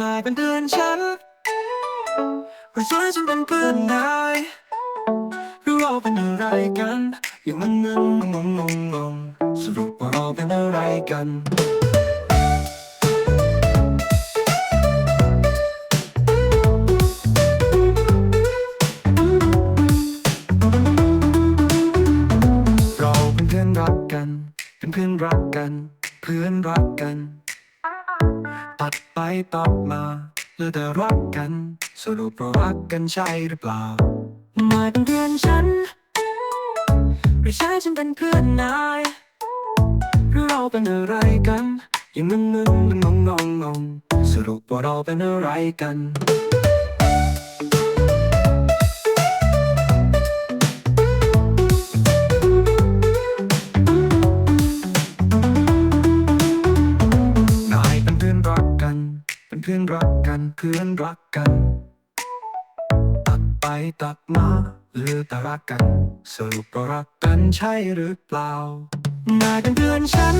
นายเป็นเพื่อนฉันหรือช่วยฉันเป็นเพื่อนนายหรือเราเป็นอะไรกัน อยังมันงงงงงงงสรุปว่าเราเป็นอะไรกันเราเป็นเพื่อนรักกัน เป็นเพื่อนรักกัน เพื่อนรักกันัดไปตอบมาเราจะรักกัน สรุปเรารักกันใช่หรือเปล่ามาเป็นเพื่อนฉัน หรือใช้ฉันเป็นเพื่อนนายหรือเราเป็นอะไรกันยังมึนมึนงงงงงสรุปว่าเราเป็นอะไรกัน พื่อนรักกันเพื่อนรักกัน ตัดไปตัดมาเหลือแต่รักกัน สรุปเรารักกันใช่หรือเปล่า นายเป็นเพื่อนฉัน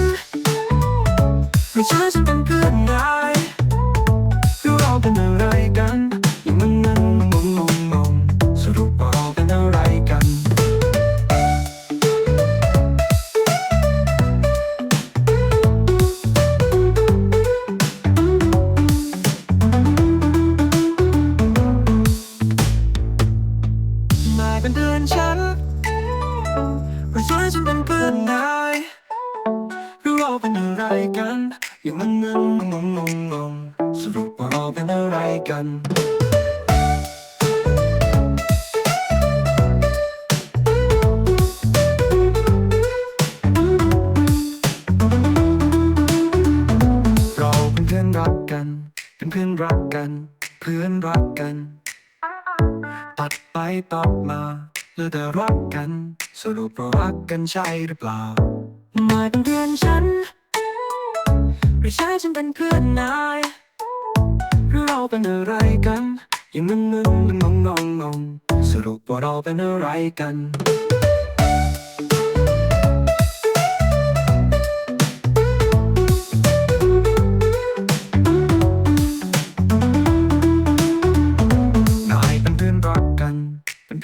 หรือฉันเป็นเพื่อนนาย หรือช่วยฉันเป็นเพื่อนนายหรือเราเป็นอะไรกันยังมันงงงงงงงสรุปว่าเราเป็นอะไรกันเราเป็นเพื่อนรักกัน เป็นเพื่อนรักกัน เพื่อนรักกัน ตัดไปตัดมา เราอแต่รักกัน สรุปเรารักกันใช่หรือเปล่ามาเป็นเพื่อนฉัน หรือใช้ฉันเป็นเพื่อนนายหรือเราเป็นอะไรกันยังมึนๆงงงงงสรุปว่าเราเป็นอะไรกัน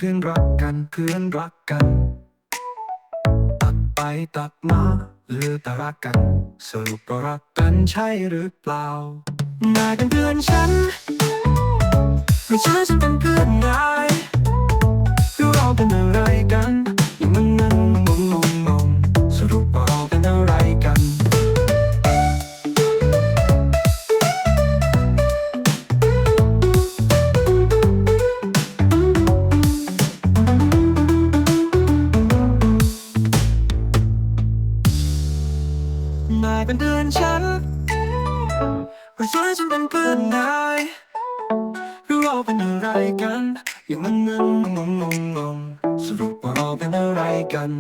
พื่อนรักกันเพื่อนรักกัน ตัดไปตัดมาเหลือแต่รักกัน สรุปเรารักกันใช่หรือเปล่านายเป็นเพื่อนฉันหรือฉันฉันเป็นเพื่อนนาย มัสวยจนเป็นเพื่อนได้หรือเราเป็นอะไรกัน อย่างนั้นงงงงงงสรุปว่าเราเป็นอะไรกัน